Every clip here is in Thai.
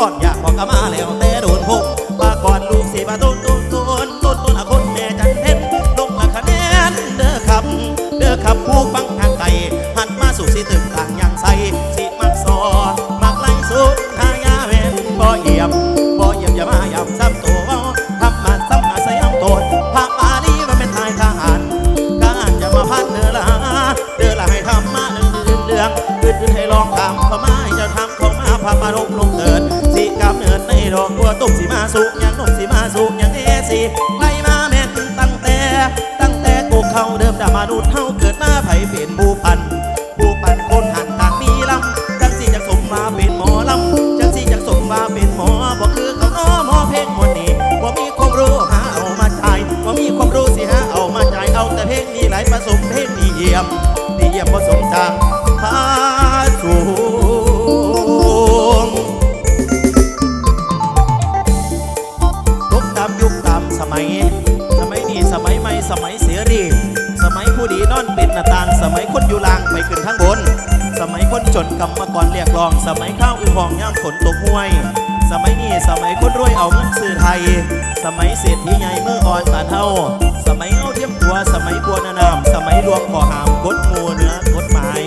ก่อนอยากบอกกมาแล้ว มสีมาสุกยังนมสีมาสุกยังเอสีไล่มาแม่นตั้งแต่ ตั้งแต่กูเข้าเดิมดามานุษย์เฮาเกิดมาไผเป็นผู้พันผู้ปันคนหันต่างมีลำจังสีจักสมมาเป็นหมอลำจังสีจักสมมาเป็นหมอบ่คือเขาน้อหมอเพลงมนนี้บ่มีความรู้หาเอามาจ่ายบ่มีความรู้สิหาเอามาจ่ายเอาแต่เพลงนี้ไหลผสมเพลงนี้เยี่ยมนี่เยี่ยมผสมจางพา ขึ้นข้างบน สมัยคนจนกรรมกรเรียกร้อง สมัยข้าวอึ่งหองย่ามฝนตกห้วย สมัยนี้สมัยคนรวยเอาเงินซื้อไทย สมัยเศรษฐีใหญ่เมืออ่อนตานเฮาสมัยเอาเทียมตัวสมัยบัวนานาม สมัยรวมขอหามกฎหมู่เนือกฎหมาย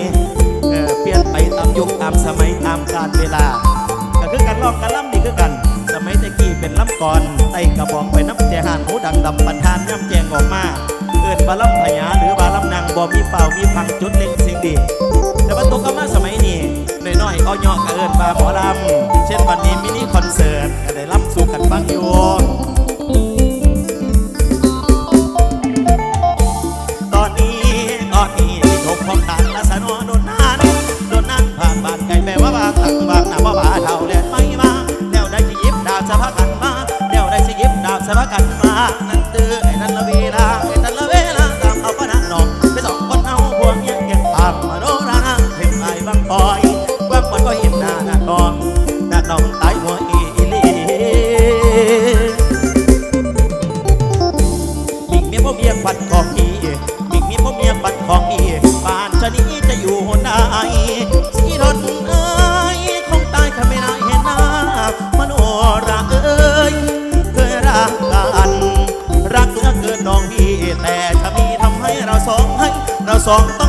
เออเปลี่ยนไปตามยุคตามสมัยตามกาลเวลาก็คือการลองการล่ำนี่คือกัน สมัยตะกี้เป็นล่ำก่อนไต่กระบอกไปน้ำแจหานหูดังดำปันทานย่ำแจงออกมา อิดบาลัมพญาหรือบาลัมนางบ่มีเป่ามีพังจุดเล็งเสียงดี แต่ว่าตกกมาสมัยนี้น้อยๆเอาเหยาะกะเอิดบาหมอลำ เ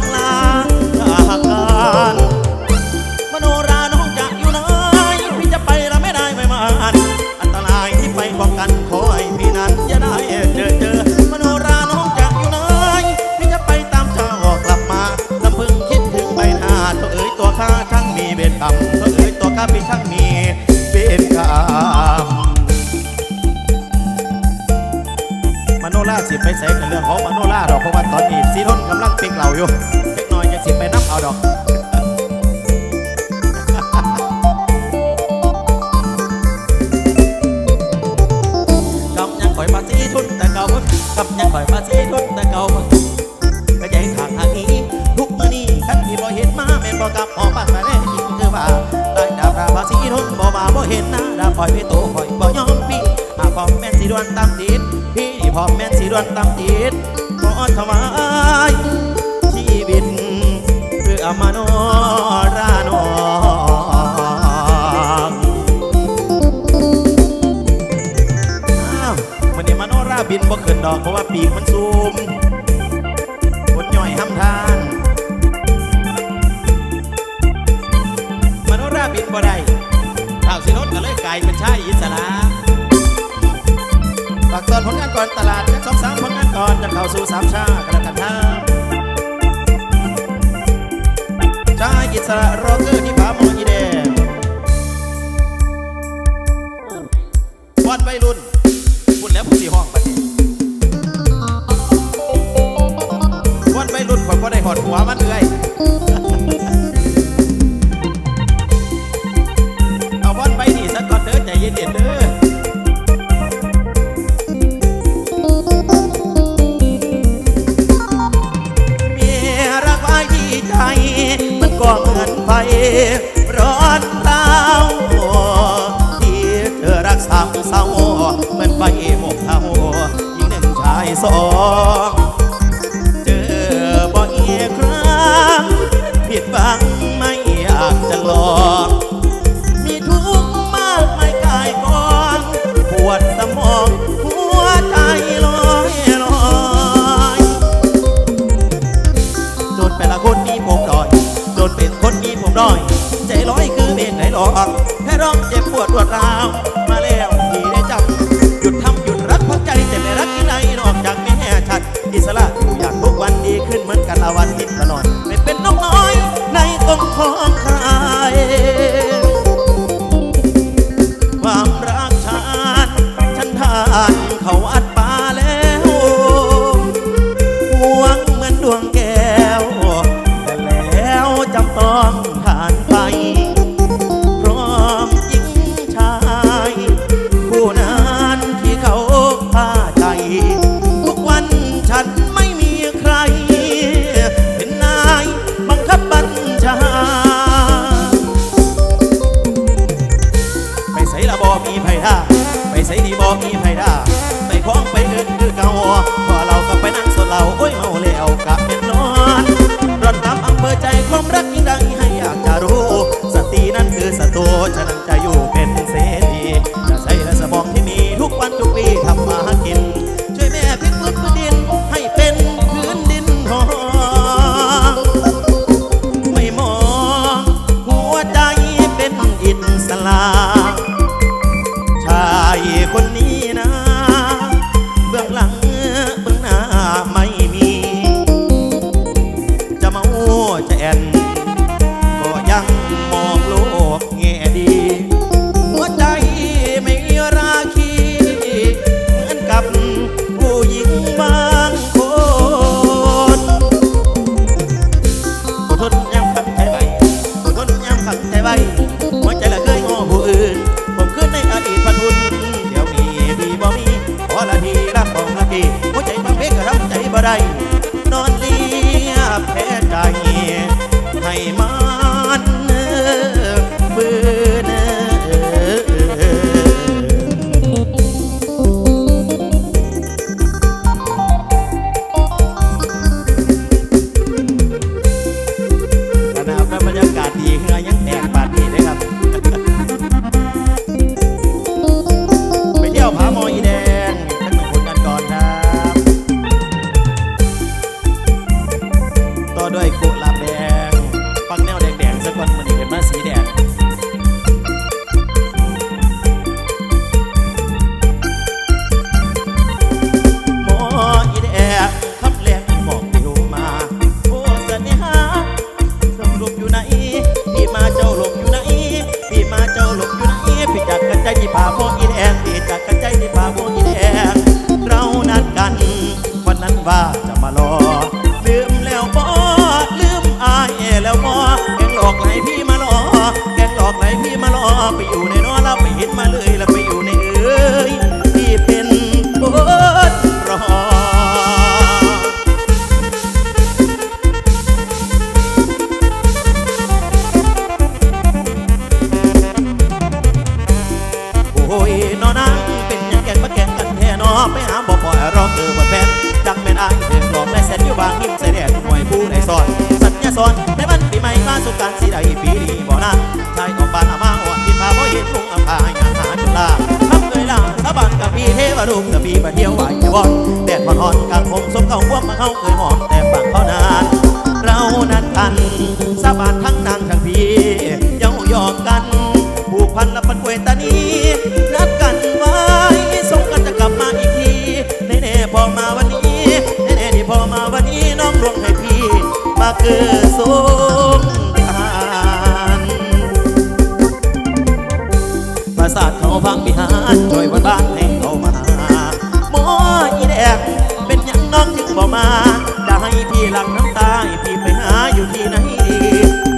วนตามติดพี่นี่พร้อมแม่นสิดวนตามติดขอถวายชีวิตเพื่อมาโนรานองมันนี้มโนราบินบ่ขึ้นดอกเพราะว่าปีกมันซูมบนย่อยห้ำทานมโนราบินบ่ได้ข่าวสิรถก็เลยกลายเป็นชายอิสระ ฝากตอนผลงานก่อนตลาดจักสองสามผลงานก่อนจะเข้าสู่สามชากันแล้วกันครับชายอิสระรอเกอร์ที่ผาหมออีแดงวัดใบรุ่น todo. 在你爬坡一 รูปกระบี่มาเที่ยวไหวจะบอนแดดมันอ่อนกางผมสมเก่าว่วมาเข้าเคยหอมแต่ฝั่งเขานาน เรานั้นกันสาบานทั้งนางทั้งพี่เย้ายอกกันผูกพันละพันเวตานีนัดกันไว้สมกันจะกลับมาอีกทีแน่ๆพอมาวันนี้แน่ๆที่พอมาวันนี้น้องรวงให้พี่มาเกิดโซ บ่มาจะให้พี่หลังน้ำตาพี่ไปหาอยู่ที่ไหนดี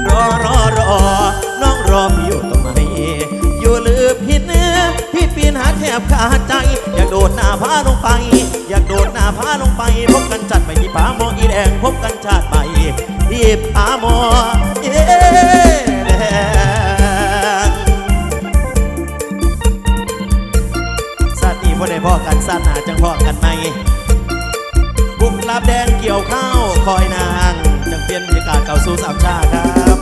รอรอรอน้องรอพี่อยู่ตรงไหนอยู่ลือพี่เนื้อพี่ปีนหาแทบขาดใจ อยากโดดหน้าผาลงไป อยากโดดหน้าผาลงไป พบกันจัดไปที่ป่ามออีแดงพบกันจัดไปที่ป่ามอเย้ สู้สามชาครับ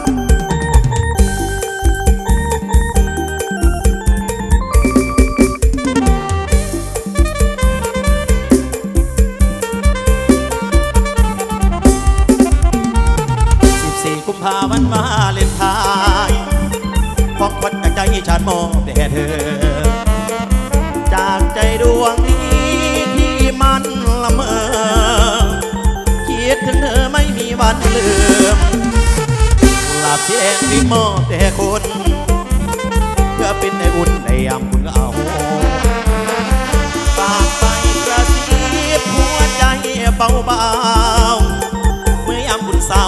กุมภาวันมาเล่นทายของขวัญจากใจฉันมอบแด่เธอ จากใจดวงนี้ที่มันละเมอคิดถึงเธอไม่มีวันลืม หลับที่แดงที่มอบแต่คนเพื่อเป็นในอุ่นในยามคุณเอาฝากไปกระซิบหัวใจเบาๆเมื่อยามคุณเศร้า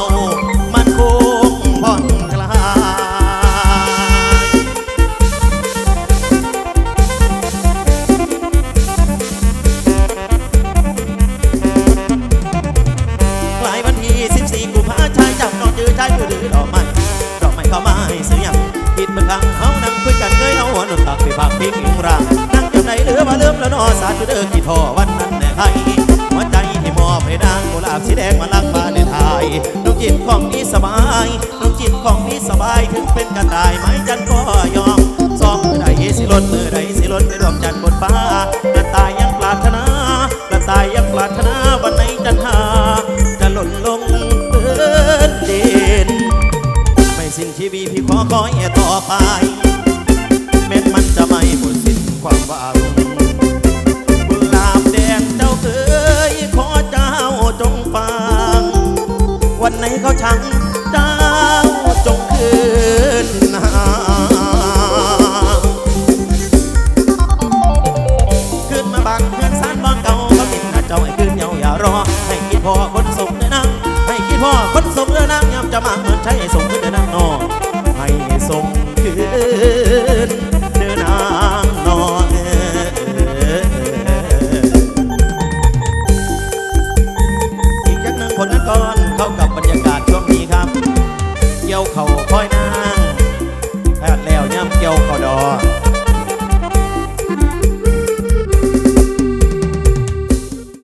เด้อกี่ทอวันนั้นแน่ไทยหัวใจที่มอบให้นางกุหลาบสีแดงมาลักบาในไทยน้องจิตของนี้สบายน้องจิตของนี้สบายถึงเป็นกระต่ายไม้จันก็ยอมสองมือใดสิล้นมือใดสิล้นไปดวงจันทร์บนฟ้ากระต่ายยังปรารถนากระต่ายยังปรารถนาวันไหนจันทราจะหล่นลงเปื้อนดินไม่สิ้นชีวิตพี่ขอคอยต่อไปแม้มันจะไม่หมดสิ้นความหวัง